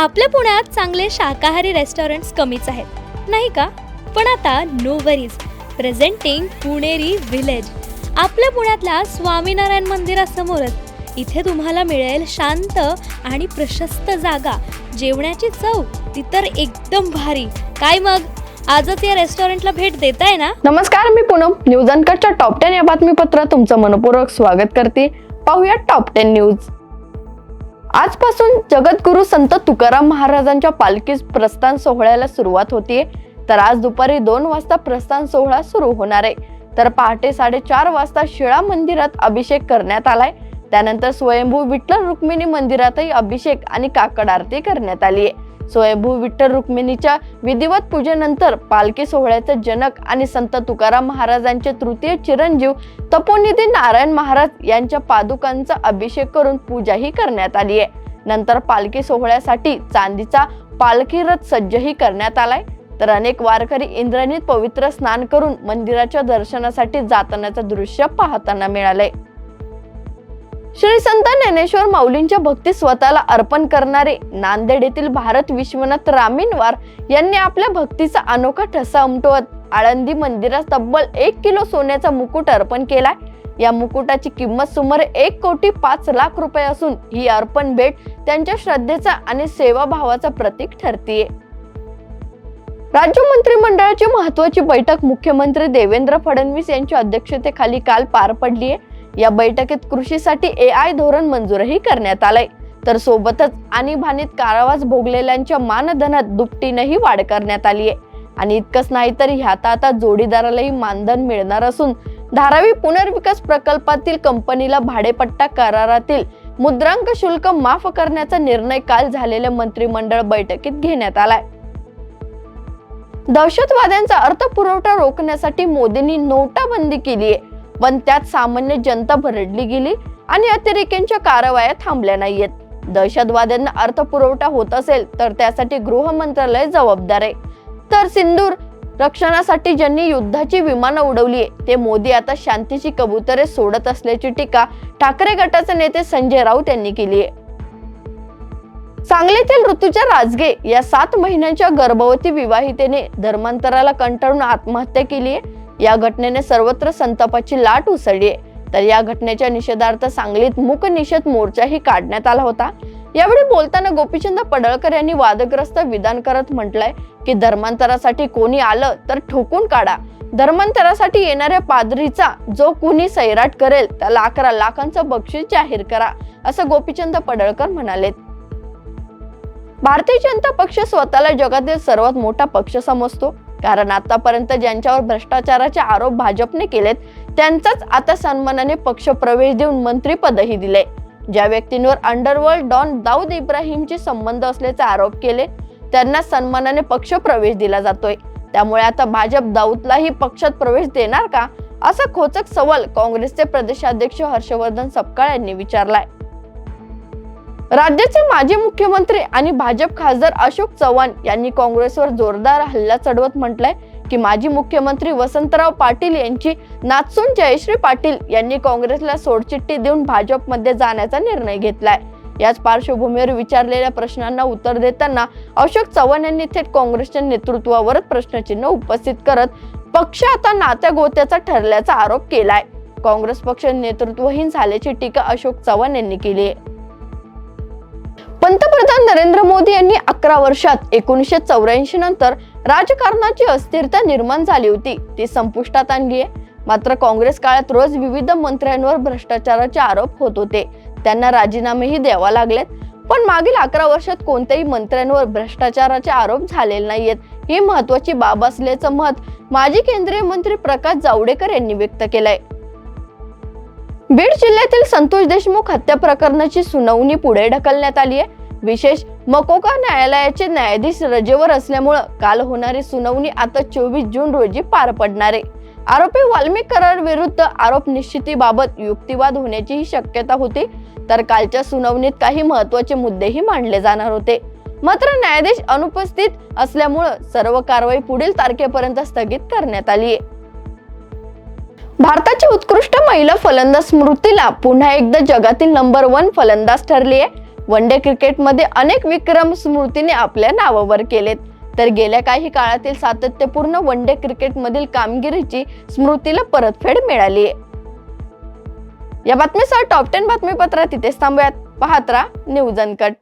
आपल्या पुण्यात चांगले शाकाहारी रेस्टॉरंट्स कमीच आहेत. नाही का? पण आता no worries presenting Puneri village आपल्या पुण्यातल्या स्वामीनारायण मंदिरासमोरच इथे तुम्हाला मिळेल शांत आणि प्रशस्त जागा. जेवणाची चव ती तर एकदम भारी. काय मग? आजच या रेस्टॉरंटला भेट देताय ना? नमस्कार मी पूनम. न्यूज अनकटच्या टॉप टेन या बातमीपत्रात तुमचं मनपूर्वक स्वागत करते. पाहूया टॉप टेन न्यूज आजपासून जगद्गुरु संत तुकाराम महाराजांच्या पालखी प्रस्थान सोहळ्याला सुरुवात होतीये. तर आज दुपारी दोन वाजता प्रस्थान सोहळा सुरू होणार आहे. तर पहाटे साडेचार वाजता शिळा मंदिरात अभिषेक करण्यात आलाय. त्यानंतर स्वयंभू विठ्ठल रुक्मिणी मंदिरातही अभिषेक आणि काकड आरती करण्यात आली आहे स्वयंभू विठ्ठल रुक्मिणीच्या विधिवत पूजेनंतर पालखी सोहळ्याचे जनक आणि संत तुकाराम महाराजांचे तृतीय चिरंजीव तपोनिधी नारायण महाराज यांच्या पादुकांचा अभिषेक करून पूजाही करण्यात आली आहे. नंतर पालखी सोहळ्यासाठी चांदीचा पालखी रथ सज्जही करण्यात आलाय. तर अनेक वारकरी इंद्रनीत पवित्र स्नान करून मंदिराच्या दर्शनासाठी जातानाचं दृश्य पाहताना मिळालंय. श्री संत ज्ञानेश्वर माऊलींच्या भक्ती स्वतःला अर्पण करणारे नांदेड येथील भारत विश्वनाथ रामीनवार यांनी आपल्या भक्तीचा अनोखा ठसा उमटवत आळंदी मंदिरात तब्बल एक किलो सोन्याचा मुकुट अर्पण केलाय. या मुकुटाची किंमत सुमारे एक कोटी पाच लाख रुपये असून ही अर्पण भेट त्यांच्या श्रद्धेचा आणि सेवाभावाचा प्रतीक ठरतीये. राज्य मंत्रिमंडळाची महत्वाची बैठक मुख्यमंत्री देवेंद्र फडणवीस यांच्या अध्यक्षतेखाली काल पार पडली आहे या बैठकीत कृषीसाठी ए आय धोरण मंजूरही करण्यात आलंय. तर सोबतच आणीबाणीत कारावास भोगलेल्यांच्या मानधनात दुपटीनंही वाढ करण्यात आली आहे. आणि इतकंच नाही तर ह्यात आता जोडीदारालाही मानधन मिळणार असून धारावी पुनर्विकास प्रकल्पातील कंपनीला भाडेपट्टा करारातील मुद्रांक शुल्क माफ करण्याचा निर्णय काल झालेल्या मंत्रिमंडळ बैठकीत घेण्यात आलाय. दहशतवाद्यांचा अर्थपुरवठा रोखण्यासाठी मोदींनी नोटाबंदी केली आहे पण त्यात सामान्य जनता भरडली गेली आणि अतिरेक्यांच्या कारवाया थांबल्या नाहीयेत. दहशतवाद्यांना अर्थपुरवठा होत असेल तर त्यासाठी गृह मंत्रालय जबाबदार आहे. तर सिंदूर रक्षणासाठी ज्यांनी युद्धाची विमानं उडवली ते मोदी आता शांतीची कबुतरे सोडत असल्याची टीका ठाकरे गटाचे नेते संजय राऊत यांनी केली आहे. सांगलीतील ऋतूच्या राजगे या सात महिन्यांच्या गर्भवती विवाहितेने धर्मांतराला कंटाळून आत्महत्या केली आहे. या घटनेने सर्वत्र संतापाची लाट उसळली आहे. तर या घटनेच्या निषेधार्थ सांगलीत मूक निषेध मोर्चाही काढण्यात आला होता. यावेळी बोलताना गोपीचंद पडळकर यांनी वादग्रस्त विधान करत म्हटलंय की धर्मांतरासाठी कोणी आलं तर ठोकून काढा. धर्मांतरासाठी येणाऱ्या पादरीचा जो कुणी सैराट करेल त्याला अकरा लाखांचं बक्षीस जाहीर करा असं गोपीचंद पडळकर म्हणाले. भारतीय जनता पक्ष स्वतःला जगातील सर्वात मोठा पक्ष समजतो. कारण आतापर्यंत ज्यांच्यावर भ्रष्टाचाराचे आरोप भाजपने केलेत त्यांचाच आता सन्मानाने पक्ष प्रवेश देऊन मंत्रीपदही दिले ज्या व्यक्तींवर अंडरवर्ल्ड डॉन दाऊद इब्राहिमचे संबंध असल्याचे आरोप केले त्यांना सन्मानाने पक्ष प्रवेश दिला जातोय. त्यामुळे आता भाजप दाऊदलाही पक्षात प्रवेश देणार का? असा खोचक सवाल काँग्रेसचे प्रदेशाध्यक्ष हर्षवर्धन सपकाळ यांनी विचारलाय. राज्याचे माजी मुख्यमंत्री आणि भाजप खासदार अशोक चव्हाण यांनी काँग्रेसवर जोरदार हल्ला चढवत म्हटलंय की माजी मुख्यमंत्री वसंतराव पाटील यांची नाचून जयश्री पाटील यांनी काँग्रेसला सोडचिठ्ठी देऊन भाजपमध्ये जाण्याचा निर्णय घेतलाय. याच पार्श्वभूमीवर विचारलेल्या प्रश्नांना उत्तर देताना अशोक चव्हाण यांनी थेट काँग्रेसच्या नेतृत्वावरच प्रश्नचिन्ह उपस्थित करत पक्ष आता नात्या गोत्याचा ठरल्याचा आरोप केलाय. काँग्रेस पक्ष नेतृत्वहीन झाल्याची टीका अशोक चव्हाण यांनी केली आहे. पंतप्रधान नरेंद्र मोदी यांनी अकरा वर्षात एकोणीसशे चौऱ्याऐंशी नंतर राजकारणाची अस्थिरता निर्माण झाली होती. ती संपुष्टात आणली आहे. मात्र काँग्रेस काळात रोज विविध मंत्र्यांवर भ्रष्टाचाराचे आरोप होत होते. त्यांना राजीनामेही द्यावा लागलेत. पण मागील अकरा वर्षात कोणत्याही मंत्र्यांवर भ्रष्टाचाराचे आरोप झालेले नाहीयेत. ही महत्वाची बाब असल्याचं मत माजी केंद्रीय मंत्री प्रकाश जावडेकर यांनी व्यक्त केलंय. बीड जिल्ह्यातील संतोष देशमुख हत्या प्रकरणाची सुनावणी पुढे ढकलण्यात आली आहे. विशेष मकोका न्यायालयाचे न्यायाधीश रजेवर असल्यामुळं काल होणारी सुनावणी आता चोवीस जून रोजी पार पडणार आहे. आरोपी वाल्मिक करार विरुद्ध आरोप निश्चितीबाबत युक्तिवाद होण्याचीही शक्यता होती तर कालच्या सुनावणीत काही महत्त्वाचे मुद्देही मांडले जाणार होते. मात्र न्यायाधीश अनुपस्थित असल्यामुळं सर्व कारवाई पुढील तारखेपर्यंत स्थगित करण्यात आली आहे. भारताची उत्कृष्ट महिला फलंदाज स्मृतीला पुन्हा एकदा जगातील नंबर वन फलंदाज ठरली आहे वन डे क्रिकेटमध्ये अनेक विक्रम स्मृतीने आपल्या नावावर केलेत. तर गेल्या काही काळातील सातत्यपूर्ण वन डे क्रिकेटमधील कामगिरीची स्मृतीला परतफेड मिळाली आहे या बातमीसह टॉप टेन बातमीपत्रात तिथेच थांबूयात. पाहत राहा न्यूज अनकट